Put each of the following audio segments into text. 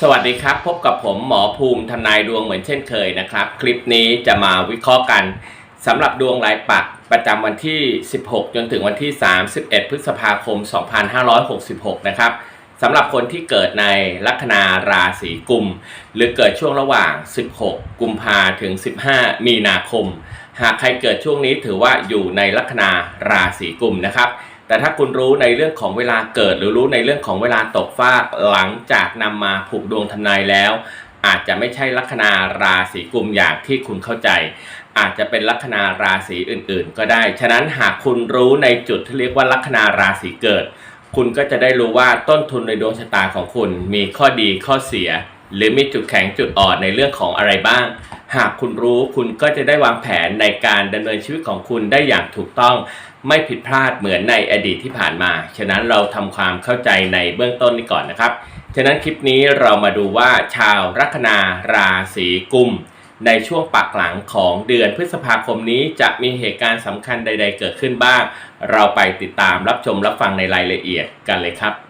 สวัสดีครับ พบกับผมหมอภูมิทำนายดวงเหมือนเช่นเคยนะครับ คลิปนี้จะมาวิเคราะห์กันสำหรับดวงรายปักประจำวันที่ 16 จนถึงวันที่ 31 พฤษภาคม 2566 นะครับสำหรับคนที่เกิดในลัคนาราศีกุม หรือเกิดช่วงระหว่าง 16 กุมภาถึง 15 มีนาคม หากใครเกิดช่วงนี้ถือว่าอยู่ในลัคนาราศีกุมนะครับ แต่ถ้าคุณรู้ในเรื่องของเวลาเกิด หรือรู้ในเรื่องของเวลาตกฟากหลังจากนำมาผูกดวงทำนายแล้ว อาจจะไม่ใช่ลัคนาราศีกุมอย่างที่คุณเข้าใจ อาจจะเป็นลัคนาราศีอื่น ๆ ก็ได้ ฉะนั้นหากคุณรู้ในจุดที่เรียกว่าลัคนาราศีเกิด คุณก็จะได้รู้ว่าต้นทุนในดวงชะตาของคุณ มีข้อดีข้อเสีย หรือมีจุดแข็งจุดอ่อนในเรื่องของอะไรบ้าง หากคุณรู้คุณก็จะได้วางแผนในการดำเนินชีวิตของคุณได้อย่างถูกต้อง ไม่ผิดพลาดเหมือนในอดีตที่ผ่านมา ฉะนั้นเราทำความเข้าใจในเบื้องต้นนี้ก่อนนะครับ ฉะนั้นคลิปนี้เรามาดูว่าชาวลัคนาราศีกุม ในช่วงปักหลังของเดือนพฤษภาคมนี้จะมีเหตุการณ์สำคัญใด ๆ เกิดขึ้นบ้าง เราไปติดตามรับชมรับฟังในรายละเอียดกันเลยครับ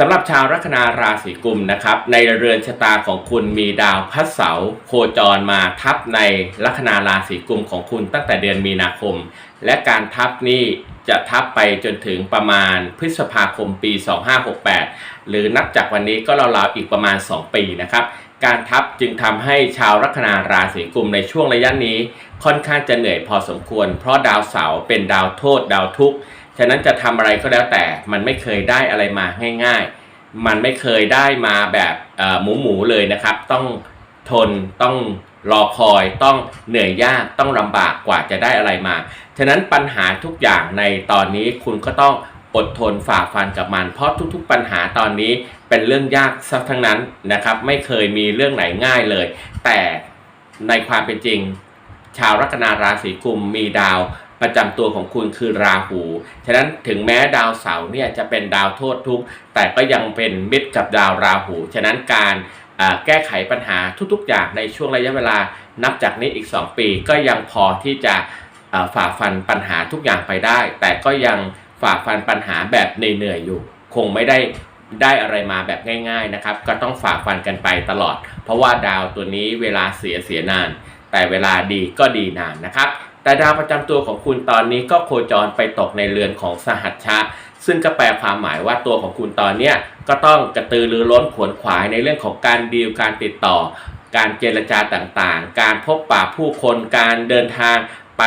สำหรับชาวลัคนาราศีกุมนะครับ ในเรือนชะตาของคุณมีดาวพัดเสาโคจรมาทับในลัคนาราศีกุมของคุณตั้งแต่เดือนมีนาคม และการทับนี่จะทับไปจนถึงประมาณพฤษภาคมปี 2568 หรือนับจากวันนี้ก็ราวๆอีกประมาณ 2 ปีนะครับ การทับจึงทำให้ชาวลัคนาราศีกุมในช่วงระยะนี้ ค่อนข้างจะเหนื่อยพอสมควร เพราะดาวเสาเป็นดาวโทษดาวทุกข์ ฉะนั้นจะทำอะไรก็แล้วแต่มันไม่เคยได้อะไรมาง่ายๆ มันไม่เคยได้มาแบบหมูหมูๆเลยนะครับ ต้องทนต้องรอคอยต้องเหนื่อยยากต้องลำบากกว่าจะได้อะไรมา ฉะนั้นปัญหาทุกอย่างในตอนนี้คุณก็ต้องอดทนฝ่าฟันกับมัน เพราะทุกๆปัญหาตอนนี้เป็นเรื่องยากสักทั้งนั้นนะครับ ไม่เคยมีเรื่องไหนง่ายเลย แต่ในความเป็นจริง ชาวลัคนาราศีกุมมีดาว ประจำตัวของคุณคือราหู ฉะนั้นถึงแม้ดาวเสาร์เนี่ยจะเป็นดาวโทษทุกข์ แต่ก็ยังเป็นมิตรกับดาวราหู ฉะนั้นการแก้ไขปัญหาทุกๆ อย่างในช่วงระยะเวลานับจากนี้อีก 2 ปีก็ยังพอที่จะฝ่าฟันปัญหาทุกอย่างไปได้ แต่ก็ยังฝ่าฟันปัญหาแบบเหนื่อยๆอยู่ คงไม่ได้ได้อะไรมาแบบง่าย ๆนะครับ ก็ต้องฝ่าฟันกันไปตลอด เพราะว่าดาวตัวนี้เวลาเสียเสียนาน แต่เวลาดีก็ดีนานนะครับ แต่ดาวประจำตัวของคุณตอนนี้ก็โคจรไปตกในเรือนของสหัชชะ ซึ่งก็แปลความหมายว่าตัวของคุณตอนเนี้ยก็ต้องกระตือรือร้นขวนขวายในเรื่องของการดีลการติดต่อ การเจรจาต่างๆ การพบปะผู้คนการเดินทางไป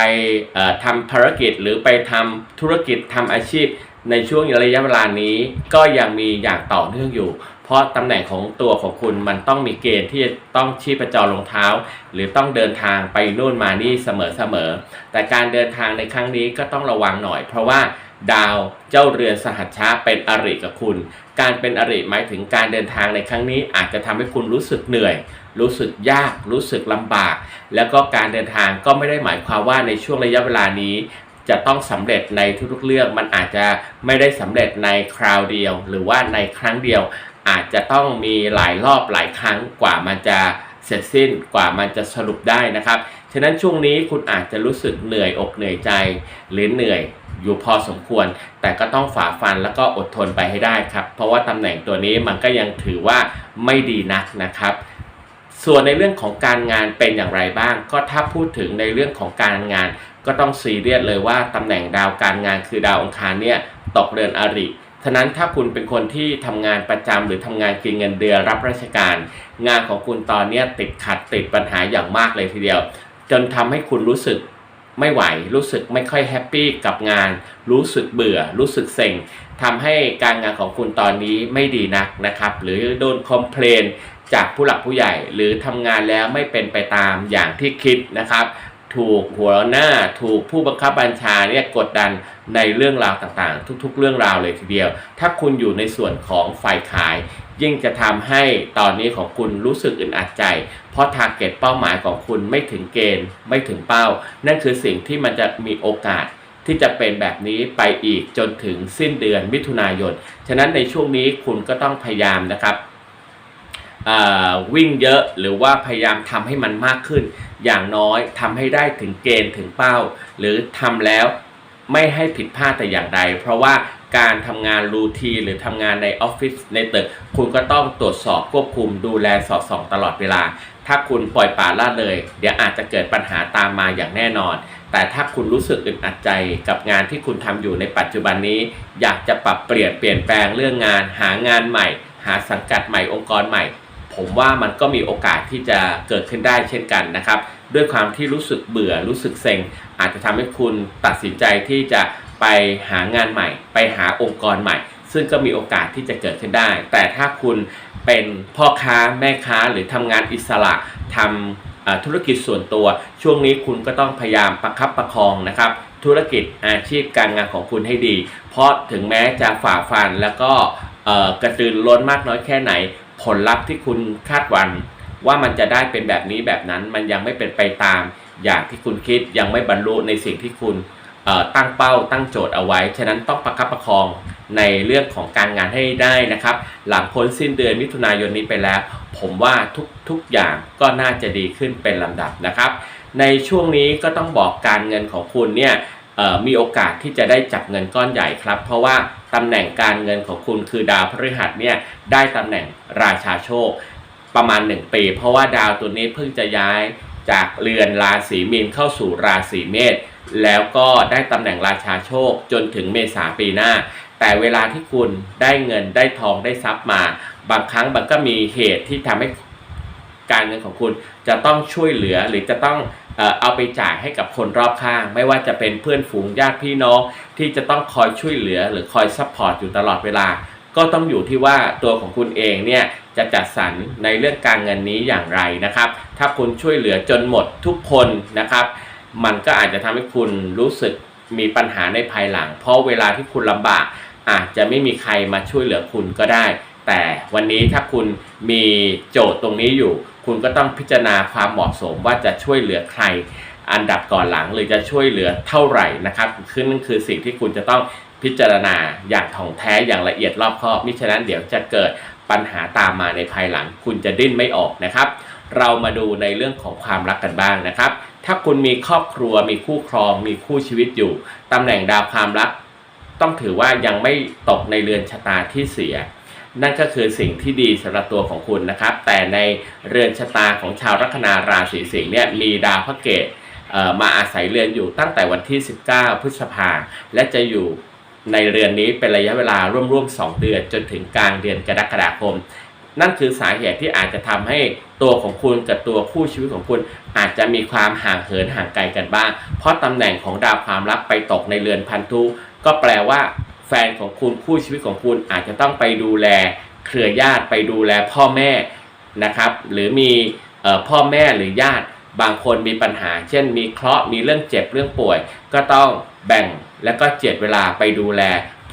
เอ่อทำภารกิจหรือไปทำธุรกิจทำอาชีพในช่วงระยะเวลานี้ก็ยังมีอย่างต่อเนื่องอยู่ เพราะตำแหน่งของตัวของคุณมันต้องมีเกณฑ์ที่จะต้องชีพจรรองเท้า หรือต้องเดินทางไปนู่นมานี่เสมอๆแต่การเดินทางในครั้งนี้ก็ต้องระวังหน่อย เพราะว่าดาวเจ้าเรือนสหัชชะเป็นอริกับคุณ การเป็นอริหมายถึงการเดินทางในครั้งนี้อาจจะทำให้คุณรู้สึกเหนื่อย รู้สึกยาก รู้สึกลำบาก แล้วก็การเดินทางก็ไม่ได้หมายความว่าในช่วงระยะเวลานี้ จะต้องสำเร็จในทุกๆเรื่อง มันอาจจะไม่ได้สำเร็จในคราวเดียว หรือว่าในครั้งเดียว อาจจะต้องมีหลายรอบหลายครั้งกว่ามันจะเสร็จสิ้นกว่ามันจะสรุปได้นะครับ ฉะนั้นช่วงนี้คุณอาจจะรู้สึกเหนื่อยอกเหนื่อยใจ หรือเหนื่อยอยู่พอสมควร แต่ก็ต้องฝ่าฟันแล้วก็อดทนไปให้ได้ครับ เพราะว่าตำแหน่งตัวนี้มันก็ยังถือว่าไม่ดีนักนะครับ ส่วนในเรื่องของการงานเป็นอย่างไรบ้าง ก็ถ้าพูดถึงในเรื่องของการงาน ก็ต้องซีเรียสเลยว่าตำแหน่งดาวการงานคือดาวอังคารเนี่ยตกเรือนอริ ฉะนั้นถ้าคุณเป็นคนที่ทำงานประจำหรือทำงานกินเงินเดือนรับราชการ งานของคุณตอนนี้ติดขัดติดปัญหาอย่างมากเลยทีเดียว จนทำให้คุณรู้สึกไม่ไหว รู้สึกไม่ค่อยแฮปปี้กับงาน รู้สึกเบื่อ รู้สึกเซ็งทำให้การงานของคุณตอนนี้ไม่ดีนักนะครับ หรือโดนคอมเพลนจากผู้หลักผู้ใหญ่ หรือทำงานแล้วไม่เป็นไปตามอย่างที่คิดนะครับ ถูกหัวหน้าถูกผู้บังคับบัญชาเนี่ยกดดันในเรื่องราวต่างๆ ทุก ๆ เรื่องราวเลยทีเดียว ถ้าคุณอยู่ในส่วนของฝ่ายขาย ยิ่งจะทำให้ตอนนี้ของคุณรู้สึกอึดอัดใจ เพราะทาร์เก็ตเป้าหมายของคุณไม่ถึงเกณฑ์ไม่ถึงเป้า นั่นคือสิ่งที่มันจะมีโอกาสที่จะเป็นแบบนี้ไปอีกจนถึงสิ้นเดือนมิถุนายน ฉะนั้นในช่วงนี้คุณก็ต้องพยายามนะครับ วิ่งเยอะหรือว่าพยายามทำให้มันมากขึ้น อย่างน้อยทำให้ได้ถึงเกณฑ์ถึงเป้า หรือทำแล้วไม่ให้ผิดพลาดแต่อย่างใด เพราะว่าการทำงานรูทีหรือทำงานในออฟฟิศในตึก คุณก็ต้องตรวจสอบควบคุมดูแลสอดส่องตลอดเวลา ถ้าคุณปล่อยปละละเลย เดี๋ยวอาจจะเกิดปัญหาตามมาอย่างแน่นอน แต่ถ้าคุณรู้สึกอึดอัดใจกับงานที่คุณทำอยู่ในปัจจุบันนี้ อยากจะปรับเปลี่ยนเปลี่ยนแปลงเรื่องงาน หางานใหม่ หาสังกัดใหม่องค์กรใหม่ ผมว่ามันก็มีโอกาสที่จะเกิดขึ้นได้เช่นกันนะครับ ด้วยความที่รู้สึกเบื่อรู้สึกเซ็ง อาจจะทำให้คุณตัดสินใจที่จะไปหางานใหม่ ไปหาองค์กรใหม่ ซึ่งก็มีโอกาสที่จะเกิดขึ้นได้ แต่ถ้าคุณเป็นพ่อค้าแม่ค้าหรือทำงานอิสระทำธุรกิจส่วนตัว ช่วงนี้คุณก็ต้องพยายามประคับประคองนะครับธุรกิจอาชีพการงานของคุณให้ดี เพราะถึงแม้จะฝ่าฟันแล้วก็กระตือร้นมากน้อยแค่ไหน ผลลัพธ์ที่คุณคาดหวังว่ามันจะได้เป็นแบบนี้แบบนั้น มันยังไม่เป็นไปตาม อย่างที่คุณคิดยังไม่บรรลุในสิ่งที่คุณตั้งเป้าตั้งโจทย์เอาไว้ ฉะนั้นต้องประคับประคองในเรื่องของการงานให้ได้นะครับ หลังพ้นสิ้นเดือนมิถุนายนนี้ไปแล้ว ผมว่าทุกทุกอย่างก็น่าจะดีขึ้นเป็นลำดับนะครับ ในช่วงนี้ก็ต้องบอกการเงินของคุณเนี่ย มีโอกาสที่จะได้จับเงินก้อนใหญ่ครับ เพราะว่าตำแหน่งการเงินของคุณคือดาวพฤหัสเนี่ยได้ตำแหน่งราชาโชคประมาณ 1 ปี เพราะว่าดาวตัวนี้เพิ่งจะย้ายจากเรือนราศีมีนเข้าสู่ราศีเมษแล้วก็ได้ตำแหน่งราชาโชคจนถึงเมษาปีหน้า แต่เวลาที่คุณได้เงินได้ทองได้ทรัพย์มา บางครั้งมันก็มีเหตุที่ทำให้การเงินของคุณจะต้องช่วยเหลือหรือจะต้อง เอาไปจ่ายให้กับคนรอบข้าง ไม่ว่าจะเป็นเพื่อนฝูงญาติพี่น้องที่จะต้องคอยช่วยเหลือหรือคอยซัพพอร์ตอยู่ตลอดเวลา ก็ต้องอยู่ที่ว่าตัวของคุณเองเนี่ยจะจัดสรรในเรื่องการเงินนี้อย่างไรนะครับ ถ้าคุณช่วยเหลือจนหมดทุกคนนะครับ มันก็อาจจะทำให้คุณรู้สึกมีปัญหาในภายหลัง เพราะเวลาที่คุณลำบากอาจจะไม่มีใครมาช่วยเหลือคุณก็ได้ แต่วันนี้ถ้าคุณมีโจทย์ตรงนี้อยู่ คุณก็ต้องพิจารณาความเหมาะสมว่าจะช่วยเหลือใคร อันดับก่อนหลังหรือจะช่วยเหลือเท่าไหร่นะครับคือนั่นคือสิ่งที่คุณจะต้องพิจารณาอย่างถ่องแท้อย่างละเอียดรอบคอบมิฉะนั้นเดี๋ยวจะเกิดปัญหาตามมาในภายหลัง คุณจะดิ้นไม่ออกนะครับ เรามาดูในเรื่องของความรักกันบ้างนะครับ ถ้าคุณมีครอบครัว มีคู่ครอง มีคู่ชีวิตอยู่ตำแหน่งดาวความรัก ต้องถือว่ายังไม่ตกในเรือนชะตาที่เสีย นั่นก็คือสิ่งที่ดีสำหรับตัวของคุณนะครับ แต่ในเรือนชะตาของชาวลัคนาราศีสิงห์เนี่ยมีดาวพระเกตมาอาศัยเรือนอยู่ตั้งแต่วันที่ 19 พฤษภาและจะอยู่ในเรือนนี้เป็นระยะเวลาร่วมๆ 2 เดือนจนถึงกลางเดือนกรกฎาคม นั่นคือสาเหตุที่อาจจะทำให้ตัวของคุณกับตัวคู่ชีวิตของคุณอาจจะมีความห่างเหินห่างไกลกันบ้าง เพราะตำแหน่งของดาวความรักไปตกในเรือนพันธุก็แปลว่า แฟนของคุณคู่ชีวิตของคุณอาจจะต้องไปดูแลเครือญาติไปดูแลพ่อแม่นะครับหรือมีออพ่อแม่หรือญาติบางคนมีปัญหา เช่น มีเคราะห์มีเรื่องเจ็บเรื่องป่วย ก็ต้องแบ่งแล้วก็เจ็ดเวลาไปดูแล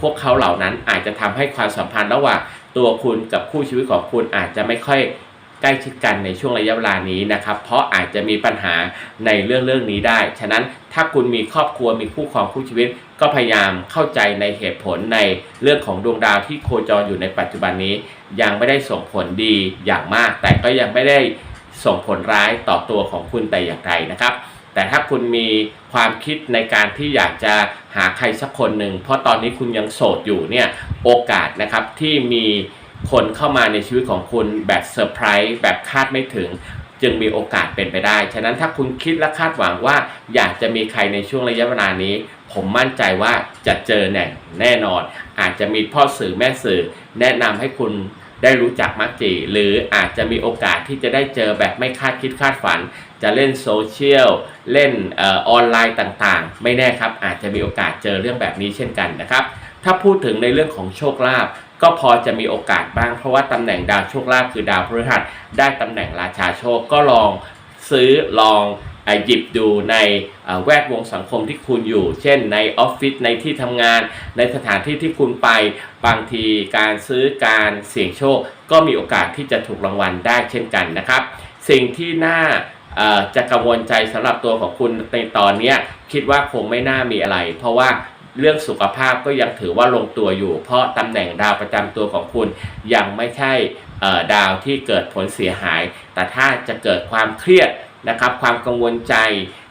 พวกเขาเหล่านั้นอาจจะทำให้ความสัมพันธ์ระหว่างตัวคุณกับคู่ชีวิตของคุณอาจจะไม่ค่อย ใกล้ชิดกันในช่วงระยะเวลานี้นะครับ เพราะอาจจะมีปัญหาในเรื่องเรื่องนี้ได้ ฉะนั้นถ้าคุณมีครอบครัวมีคู่ครองคู่ชีวิต ก็พยายามเข้าใจในเหตุผลในเรื่องของดวงดาวที่โคจรอยู่ในปัจจุบันนี้ ยังไม่ได้ส่งผลดีอย่างมาก แต่ก็ยังไม่ได้ส่งผลร้ายต่อตัวของคุณแต่อย่างใดนะครับ แต่ถ้าคุณมีความคิดในการที่อยากจะหาใครสักคนหนึ่งเพราะตอนนี้คุณยังโสดอยู่เนี่ยโอกาสนะครับที่มี คนเข้ามาในชีวิตของคุณแบบเซอร์ไพรส์แบบคาดไม่ถึง จึงมีโอกาสเป็นไปได้ ฉะนั้นถ้าคุณคิดและคาดหวังว่า อยากจะมีใครในช่วงระยะเวลานี้ ผมมั่นใจว่าจะเจอแน่แน่นอน อาจจะมีพ่อสื่อแม่สื่อ แนะนำให้คุณได้รู้จักมักจีหรืออาจจะมีโอกาสที่จะได้เจอแบบไม่คาดคิดคาดฝัน จะเล่นโซเชียลเล่นออนไลน์ต่างๆ ไม่แน่ครับ อาจจะมีโอกาสเจอเรื่องแบบนี้เช่นกันนะครับ ถ้าพูดถึงในเรื่องของโชคลาภ ก็พอจะมีโอกาสบ้าง เพราะว่าตำแหน่งดาวโชคลาภคือดาวพฤหัสได้ตำแหน่งราชาโชคก็ลองซื้อลองหยิบดูในแวดวงสังคมที่คุณอยู่ เช่นในออฟฟิศในที่ทำงาน ในสถานที่ที่คุณไป บางทีการซื้อการเสี่ยงโชค ก็มีโอกาสที่จะถูกรางวัลได้เช่นกันนะครับ สิ่งที่น่าจะกังวลใจสำหรับตัวของคุณในตอนนี้คิดว่าคงไม่น่ามีอะไร เพราะว่า เรื่องสุขภาพก็ยังถือว่าลงตัวอยู่ เพราะตำแหน่งดาวประจำตัวของคุณยังไม่ใช่ดาวที่เกิดผลเสียหาย แต่ถ้าจะเกิดความเครียดนะครับ ความกังวลใจ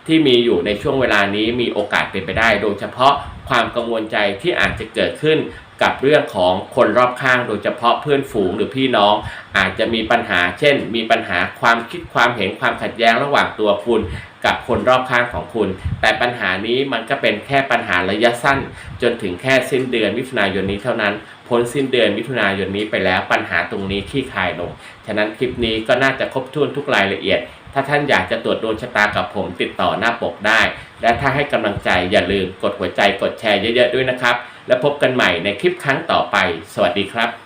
ที่มีอยู่ในช่วงเวลานี้มีโอกาสเป็นไปได้ โดยเฉพาะความกังวลใจที่อาจจะเกิดขึ้น กับเรื่องของคนรอบข้างโดยเฉพาะเพื่อนฝูงหรือพี่น้อง อาจจะมีปัญหา เช่น มีปัญหาความคิดความเห็นความขัดแย้งระหว่างตัวคุณ กับคนรอบข้างของคุณ แต่ปัญหานี้มันก็เป็นแค่ปัญหาระยะสั้น จนถึงแค่สิ้นเดือนมิถุนายนนี้เท่านั้นพ้นสิ้นเดือนมิถุนายนนี้ไปแล้วปัญหาตรงนี้คลี่คลายลง ฉะนั้นคลิปนี้ก็น่าจะครบถ้วนทุกรายละเอียด ถ้าท่านอยากจะตรวจดวงชะตากับผมติดต่อหน้าปกได้ และถ้าให้กำลังใจอย่าลืมกดหัวใจกดแชร์เยอะๆด้วยนะครับ แล้วพบกันใหม่ในคลิปครั้งต่อไป สวัสดีครับ